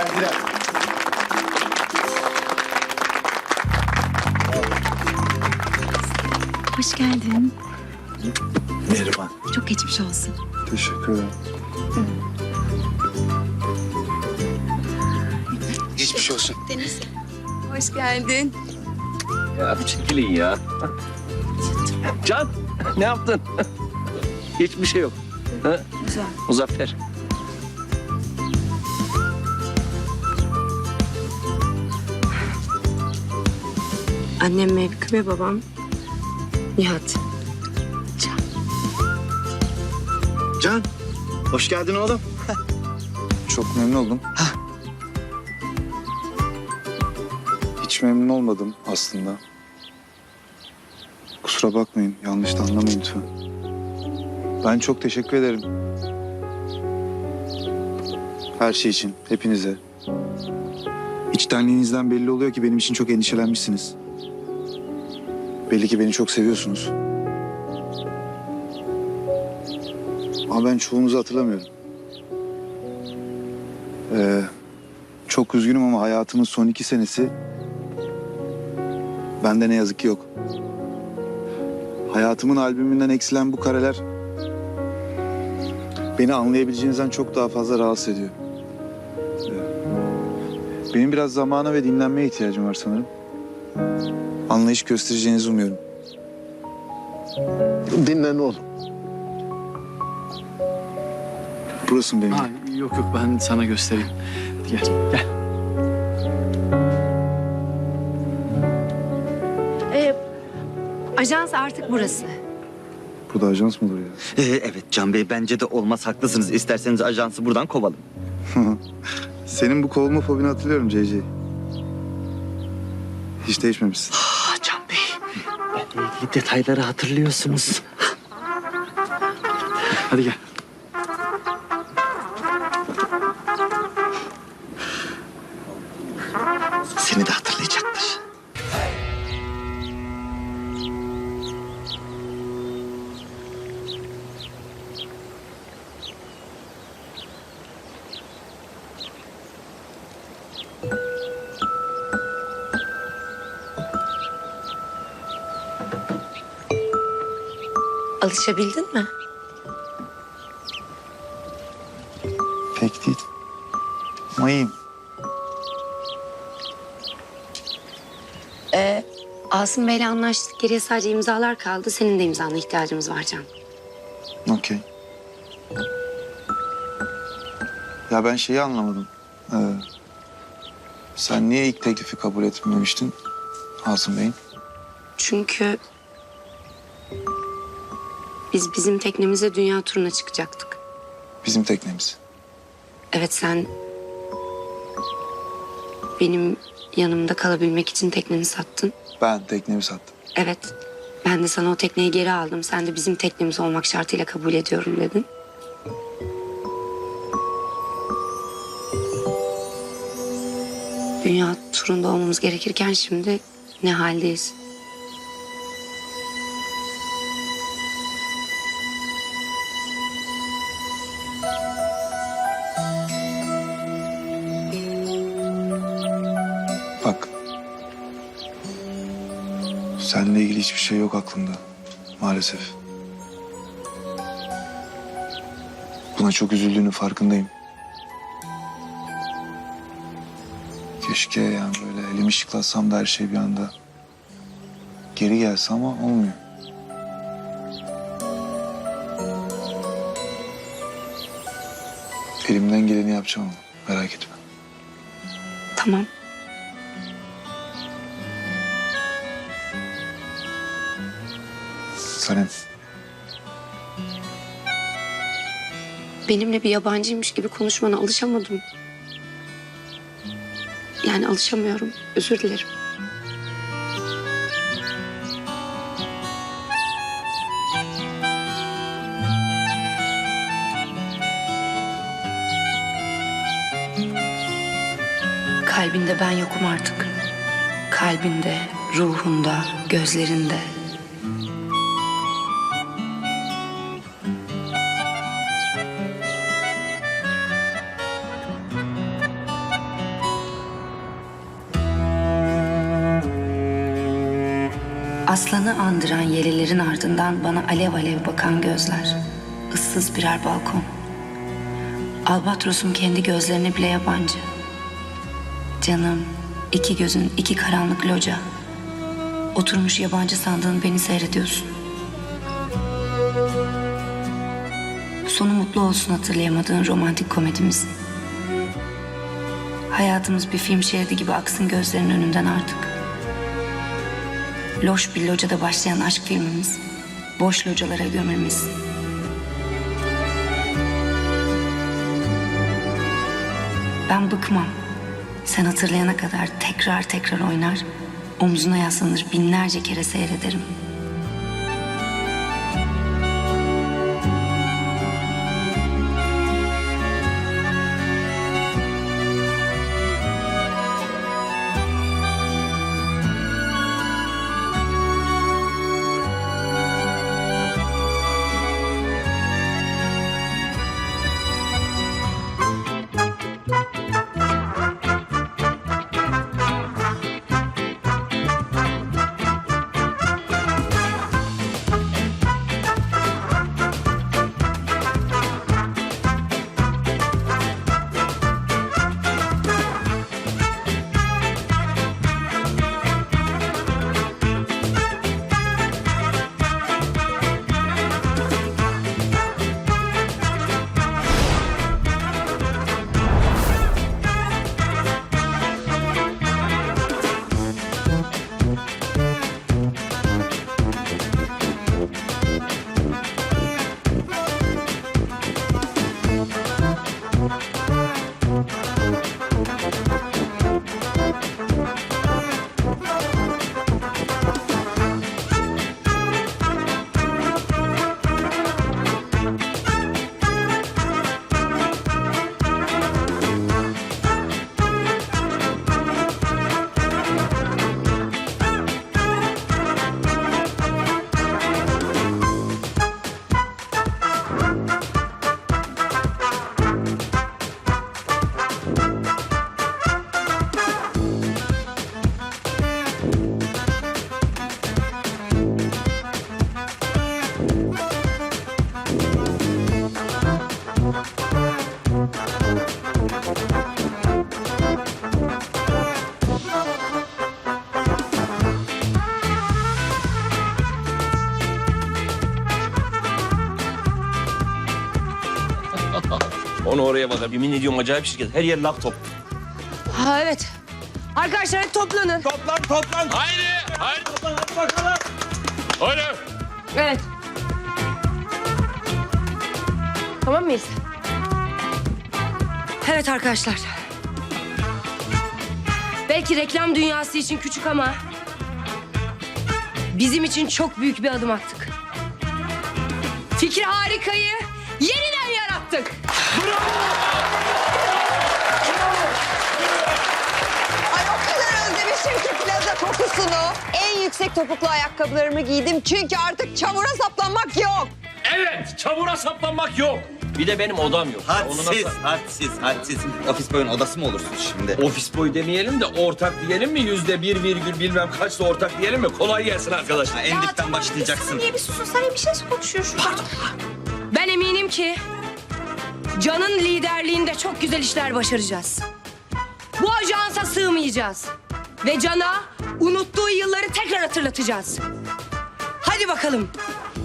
Geldiler. Hoş geldin. Merhaba. Çok geçmiş olsun. Teşekkür ederim. Geçmiş olsun. Deniz. Hoş geldin. Ya bir çekilin ya. Can ne yaptın? Hiçbir şey yok. Ha? Güzel. Muzaffer. Annem Mevkü ve babam Nihat. Can. Hoş geldin oğlum. Çok memnun oldum. Hiç memnun olmadım aslında. Kusura bakmayın, yanlış da anlamayın lütfen. Ben çok teşekkür ederim. Her şey için, hepinize. İçtenliğinizden belli oluyor ki benim için çok endişelenmişsiniz. Belli ki beni çok seviyorsunuz. Ama ben çoğunuzu hatırlamıyorum. Ee, çok üzgünüm ama hayatımın son iki senesi bende ne yazık ki yok. Hayatımın albümünden eksilen bu kareler beni anlayabileceğinizden çok daha fazla rahatsız ediyor. Ee, benim biraz zamana ve dinlenmeye ihtiyacım var sanırım. Anlayış göstereceğinizi umuyorum. Dinlen oğlum. Burası mı benim? Ha, yok yok ben sana göstereyim. Gel gel. Ee, ajans artık burası. Bu da ajans mı olur ya? Ee, evet Can Bey bence de olmaz haklısınız. İsterseniz ajansı buradan kovalım. Senin bu kovulma fobini hatırlıyorum CC. Hiç değişmemişsin. ilgili detayları hatırlıyorsunuz. Hadi gel. Alışabildin mi? Pek değil. Ama iyiyim. Ee, Asım Bey'le anlaştık. Geriye sadece imzalar kaldı. Senin de imzana ihtiyacımız var Can. Okey. Ya ben şeyi anlamadım. Ee, sen niye ilk teklifi kabul etmemiştin Asım Bey'in? Çünkü biz bizim teknemize dünya turuna çıkacaktık. Bizim teknemiz. Evet sen benim yanımda kalabilmek için tekneni sattın. Ben teknemi sattım. Evet. Ben de sana o tekneyi geri aldım. Sen de bizim teknemiz olmak şartıyla kabul ediyorum dedin. Dünya turunda olmamız gerekirken şimdi ne haldeyiz? Aklımda. Maalesef. Buna çok üzüldüğünü farkındayım. Keşke yani böyle elimi şıklatsam da her şey bir anda geri gelse ama olmuyor. Elimden geleni yapacağım ama merak etme. Tamam. Sanem. Benimle bir yabancıymış gibi konuşmana alışamadım. Yani alışamıyorum. Özür dilerim. Kalbinde ben yokum artık. Kalbinde, ruhunda, gözlerinde. Aslanı andıran yelelerin ardından bana alev alev bakan gözler. Issız birer balkon. Albatros'un kendi gözlerine bile yabancı. Canım, iki gözün iki karanlık loca. Oturmuş yabancı sandığın beni seyrediyorsun. Sonu mutlu olsun hatırlayamadığın romantik komedimiz. Hayatımız bir film şeridi gibi aksın gözlerinin önünden artık. Loş bir locada başlayan aşk filmimiz. Boş localara gömülmüş. Ben bıkmam. Sen hatırlayana kadar tekrar tekrar oynar, omzuna yaslanır binlerce kere seyrederim. Onu oraya bak. Yemin ediyorum acayip şirket. Her yer laptop. Ha evet. Arkadaşlar hadi toplanın. Toplan toplan. Haydi, haydi. Hadi bakalım. Haydi. Evet. Tamam mıyız? Evet arkadaşlar. Belki reklam dünyası için küçük ama bizim için çok büyük bir adım attık. Fikri harikayı yüksek topuklu ayakkabılarımı giydim çünkü artık çamura saplanmak yok. Evet. Çamura saplanmak yok. Bir de benim odam yok. Onu Hadsiz, hadsiz, hadsiz. Ofis boyun odası mı olursunuz şimdi? Ofis boy demeyelim de ortak diyelim mi? Yüzde bir virgül bilmem kaçta ortak diyelim mi? Kolay gelsin arkadaşlar. Ha, en dipten başlayacaksın. bir susun sen bir şey konuşuyorsun. Pardon. Ben eminim ki Can'ın liderliğinde çok güzel işler başaracağız. Bu ajansa sığmayacağız. Ve Can'a unuttuğu yılları tekrar hatırlatacağız. Hadi bakalım.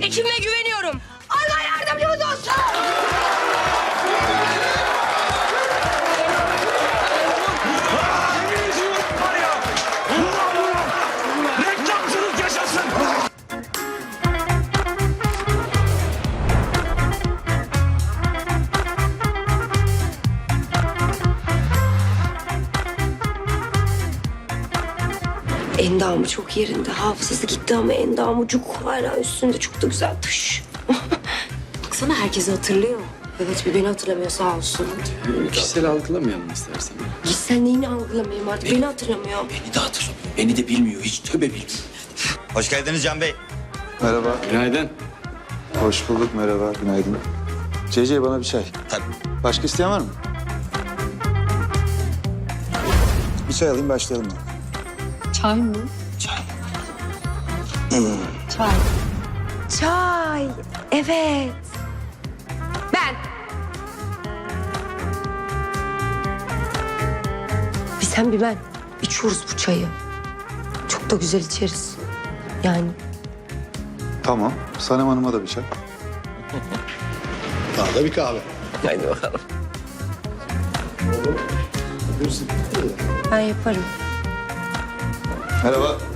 Ekibime güveniyorum. Allah yardımcımız olsun. Endamı çok yerinde. Hafızası gitti ama endamı cuk hala üstünde. Çok da güzel tuş. Baksana herkesi hatırlıyor. Evet bir beni hatırlamıyor sağ olsun. Kişisel algılamayalım istersen. Sen neyini algılamayayım artık beni hatırlamıyor. Beni de hatırlamıyor. Beni de bilmiyor. Hiç tövbe bilmiyor. Hoş geldiniz Can Bey. Merhaba. Günaydın. Hoş bulduk. Merhaba. Günaydın. CC bana bir çay. Tabii. Başka isteyen var mı? Bir çay alayım başlayalım mı? Çay mı? Çay. Çay. Evet. Ben. Bir sen bir ben. İçiyoruz bu çayı. Çok da güzel içeriz. Yani Tamam. Sanem Hanım'a da bir çay. Daha da bir kahve. Haydi bakalım. ben yaparım. Merhaba.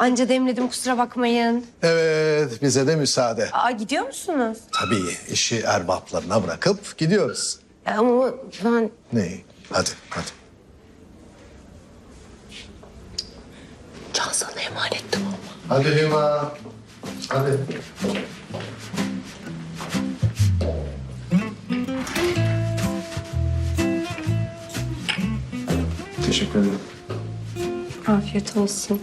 Anca demledim kusura bakmayın. Evet bize de müsaade. Aa gidiyor musunuz? Tabii işi erbaplarına bırakıp gidiyoruz. Ama ben Neyi? Hadi hadi. Can sana emanettim ama. Hadi Hüma. Hadi. Teşekkür ederim. Afiyet olsun.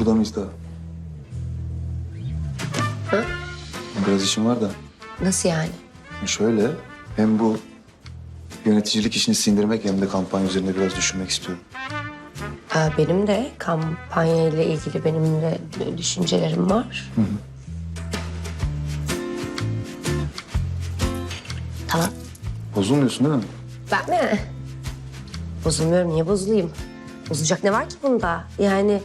Burada mıyız daha? Biraz işim var da. Nasıl yani? Şöyle, hem bu yöneticilik işini sindirmek hem de kampanya üzerinde biraz düşünmek istiyorum. Aa, benim de kampanya ile ilgili benim de düşüncelerim var. Tamam. Bozulmuyorsun değil mi? Ben mi? Bozulmuyorum. Niye bozulayım? Bozulacak ne var ki bunda? Yani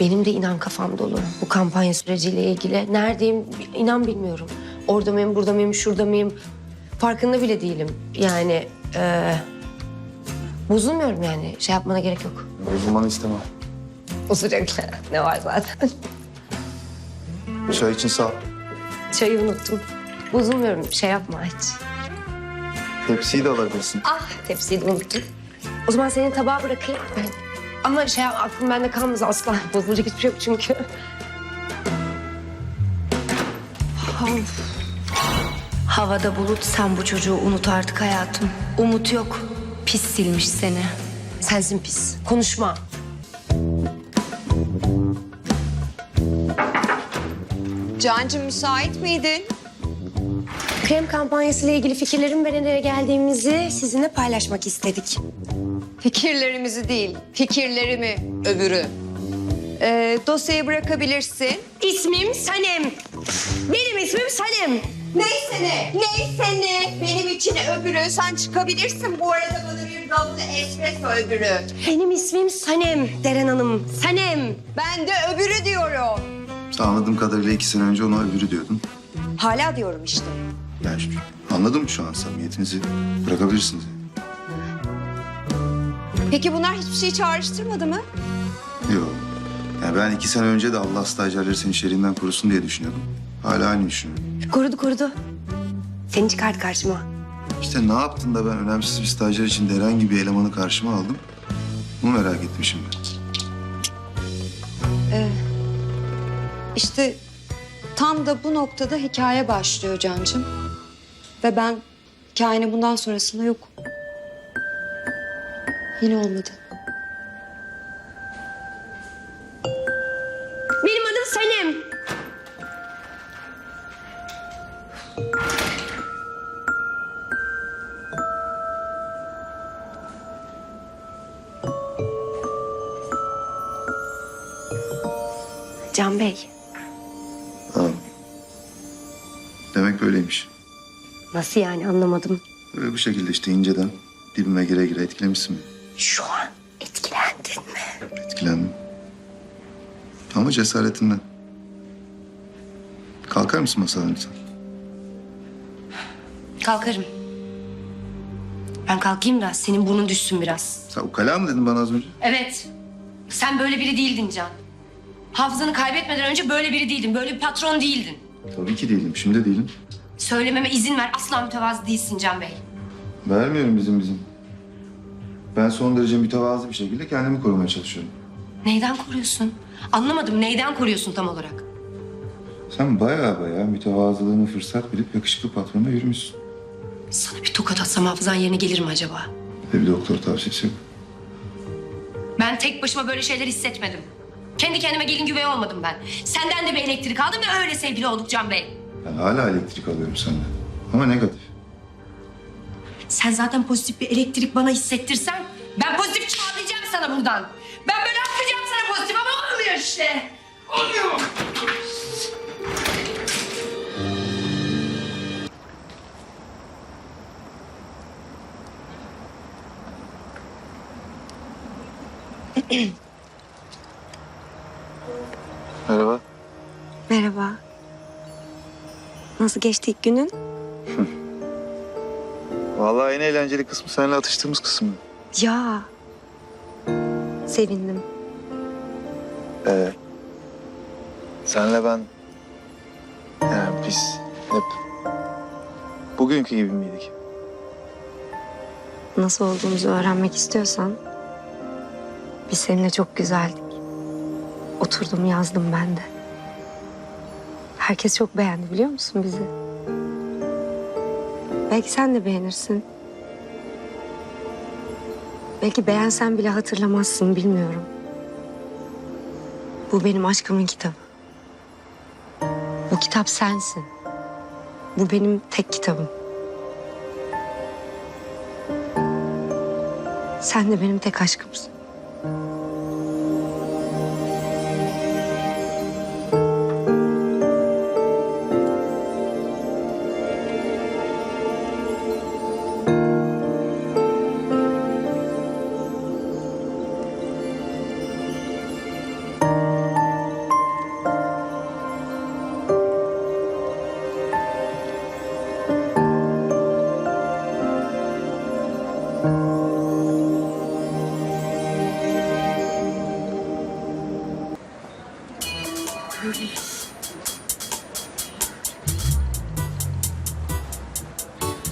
benim de inan kafam dolu. Bu kampanya süreciyle ilgili. Neredeyim inan bilmiyorum. Orada mıyım, burada mıyım, şurada mıyım? Farkında bile değilim. Yani e, bozulmuyorum yani. Şey yapmana gerek yok. Bozulmanı istemem. Bozulacak ne var zaten. Çay için sağ ol. Çayı unuttum. Bozulmuyorum. Şey yapma hiç. Tepsiyi de alabilirsin. Ah tepsiyi de unuttum. O zaman senin tabağa bırakayım. Ben. Ama şey aklım bende kalmaz asla. Bozulacak hiçbir şey yok çünkü. Of. Havada bulut sen bu çocuğu unut artık hayatım. Umut yok. Pis silmiş seni. Sensin pis. Konuşma. Cancım müsait miydin? Krem kampanyası ile ilgili fikirlerim ve nereye geldiğimizi sizinle paylaşmak istedik. Fikirlerimizi değil, fikirlerimi öbürü. Ee, dosyayı bırakabilirsin. İsmim Sanem. Benim ismim Sanem. Neyse ne, neyse ne. Benim için öbürü. Sen çıkabilirsin. Bu arada bana bir damla espresso öbürü. Benim ismim Sanem Deren Hanım. Sanem. Ben de öbürü diyorum. Anladığım kadarıyla iki sene önce ona öbürü diyordun. Hala diyorum işte. Yani anladım şu an samimiyetinizi. Bırakabilirsiniz. Peki bunlar hiçbir şey çağrıştırmadı mı? Yok. Yani ben iki sene önce de Allah stajyerleri senin şerrinden korusun diye düşünüyordum. Hala aynı düşünüyorum. Korudu korudu. Seni çıkart karşıma. İşte ne yaptın da ben önemsiz bir stajyer için de herhangi bir elemanı karşıma aldım? Bunu merak ettim şimdi. İşte tam da bu noktada hikaye başlıyor Cancım. Ve ben hikayenin bundan sonrasında yok. Yine olmadı. Benim adım Sanem. Can Bey, Ha. Demek böyleymiş. nasıl yani anlamadım. Böyle bu şekilde işte inceden dibime gire gire etkilemişsin beni. Şu an etkilendin mi? Etkilendim. Ama cesaretinden. Kalkar mısın masadan lütfen? Kalkarım. Ben kalkayım da senin burnun düşsün biraz. Sen ukala mı dedin bana az önce? Evet. Sen böyle biri değildin Can. Hafızanı kaybetmeden önce böyle biri değildin. Böyle bir patron değildin. Tabii ki değilim. Şimdi değilim. Söylememe izin ver. Asla mütevazı değilsin Can Bey. Vermiyorum bizim bizim. Ben son derece mütevazı bir şekilde kendimi korumaya çalışıyorum. Neyden koruyorsun? Anlamadım. Neyden koruyorsun tam olarak? Sen baya baya mütevazılığını fırsat bilip yakışıklı patronla yürümüşsün. Sana bir tokat atsam hafızan yerine gelir mi acaba? Ve bir doktor tavsiyesi yok. Ben tek başıma böyle şeyler hissetmedim. Kendi kendime gelin güvey olmadım ben. Senden de bir elektrik aldım ve öyle sevgili olduk Can Bey. Ben hala elektrik alıyorum senden. Ama negatif. Sen zaten pozitif bir elektrik bana hissettirsen ben pozitif çağıracağım sana buradan. Ben böyle atacağım sana pozitif ama olmuyor işte. Olmuyor. Merhaba. Merhaba. Nasıl geçti ilk günün? Vallahi en eğlenceli kısmı seninle atıştığımız kısmı. Ya. Sevindim. Ee, senle ben... Yani biz hep bugünkü gibi miydik? Nasıl olduğumuzu öğrenmek istiyorsan... Biz seninle çok güzeldik. Oturdum yazdım ben de. Herkes çok beğendi biliyor musun bizi? Belki sen de beğenirsin. Belki beğensen bile hatırlamazsın bilmiyorum. Bu benim aşkımın kitabı. Bu kitap sensin. Bu benim tek kitabım. Sen de benim tek aşkımsın.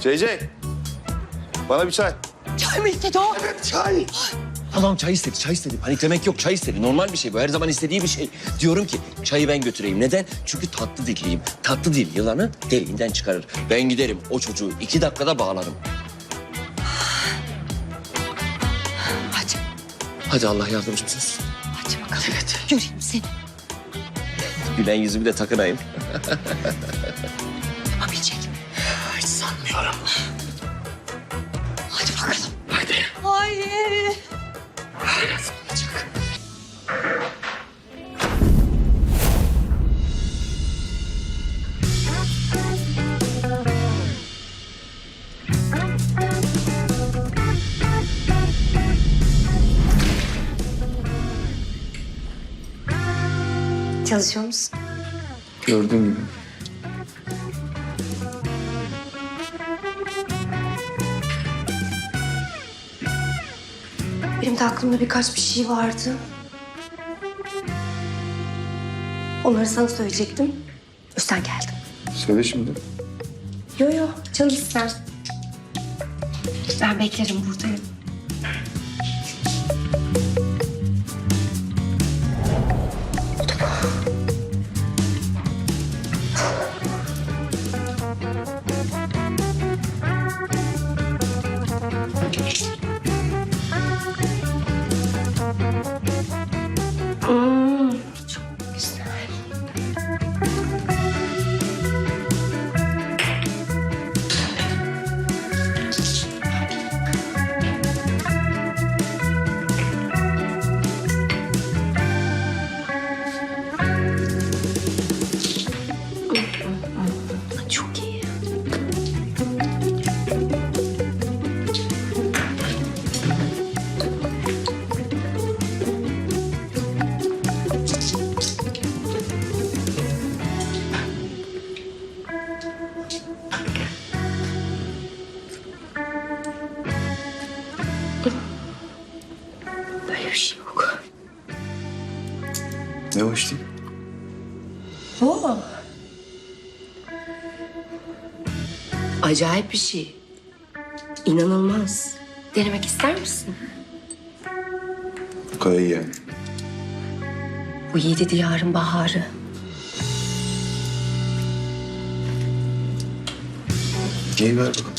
CC. Bana bir çay. Çay mı istedi o? Çay. Tamam çay istedi, çay istedi. Paniklemek yok, çay istedi. Normal bir şey bu. Her zaman istediği bir şey. Diyorum ki çayı ben götüreyim. Neden? Çünkü tatlı dilliyim. Tatlı dil yılanı deliğinden çıkarır. Ben giderim o çocuğu iki dakikada bağlarım. Hadi, Hadi Allah yardımcımız olsun. hadi bakalım. Evet. Göreyim seni. Gülen yüzümü de takınayım. Sanmıyorum. Hadi bakalım. Hadi. Hayır. Çalışıyor musun? Gördüğün gibi. De aklımda birkaç bir şey vardı. Onları sana söyleyecektim. Üstten geldim. Söyle şimdi. Yo yo çalış sen. Ben beklerim buradayım. Acayip bir şey. İnanılmaz. Denemek ister misin? Kayı. Bu yedi diyarın baharı. Neyi ver bakalım.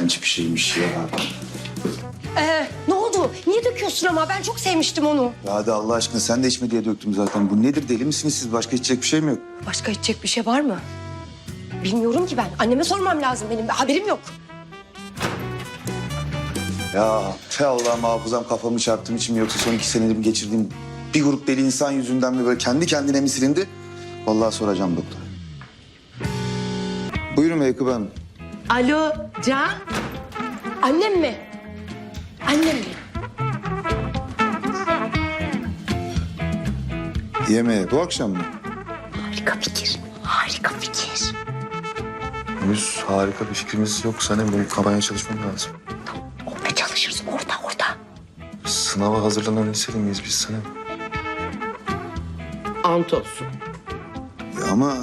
Bence bir şeymiş ya. Ee, ne oldu? Niye döküyorsun ama? Ben çok sevmiştim onu. Ya hadi Allah aşkına sen de içme diye döktüm zaten. Bu nedir deli misiniz siz? Başka içecek bir şey mi yok? Başka içecek bir şey var mı? Bilmiyorum ki ben. Anneme sormam lazım benim. Haberim yok. Ya fe Allah'ım hafızam kafamı çarptığım için mi yoksa son iki senedir geçirdiğim bir grup deli insan yüzünden mi böyle kendi kendine mi silindi? Vallahi soracağım doktor. Buyurun Meykıbe Hanım. Alo Can. Annem mi? Annem mi? Yemeğe bu akşam mı? Harika fikir. Harika fikir. Henüz harika bir fikrimiz yok. Sana bu kampanya çalışmam lazım. Orada çalışırız. Orada, orada. Sınava hazırlanan liseli miyiz biz sana? Ant olsun. Ya ama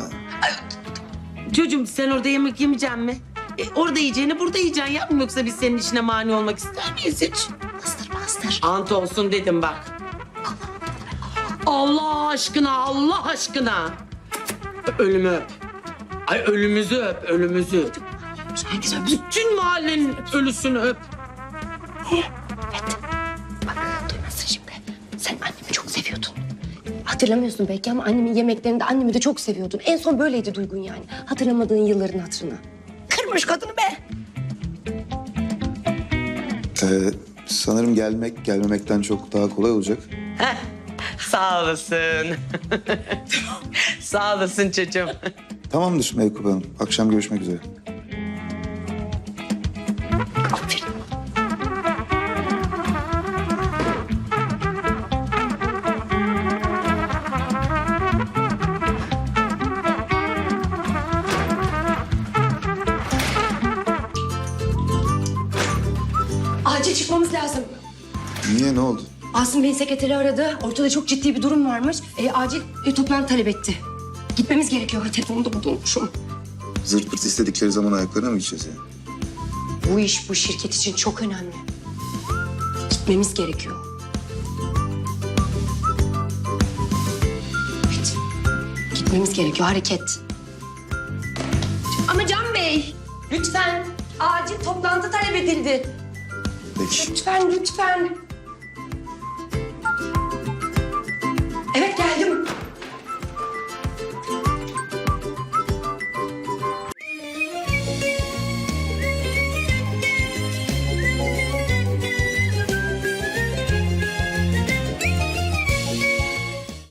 Çocuğum sen orada yemek yemeyeceksin mi? E, orada yiyeceğini burada yiyeceksin ya mı? Yoksa biz senin işine mani olmak ister miyiz hiç? Bastır, bastır. Ant olsun dedim bak. Allah aşkına, Allah aşkına. Ölümü öp. Ay ölümüzü öp, ölümüzü. Herkes öpsün. Bütün mahallenin ölüsünü öp. Bak, duymasın şimdi. Sen annemi çok seviyordun. Hatırlamıyorsun belki ama annemin yemeklerinde annemi de çok seviyordun. En son böyleydi duygun yani. Hatırlamadığın yılların hatırına. Kırmış kadını be. e, sanırım gelmek gelmemekten çok daha kolay olacak. Sağ olasın. Sağ olasın çocuğum. Tamamdır Meykıbe Hanım. Akşam görüşmek üzere. Bey'in sekreteri aradı. Ortada çok ciddi bir durum varmış. E, acil e, toplantı talep etti. Gitmemiz gerekiyor. Ay, telefonumu da burada unutmuşum. Zırt pırt istedikleri zaman ayaklarına mı gideceğiz yani? Bu iş bu şirket için çok önemli. Gitmemiz gerekiyor. Evet. Gitmemiz gerekiyor. Hareket. Ama Can Bey, lütfen. Acil toplantı talep edildi. Peki. Lütfen, lütfen.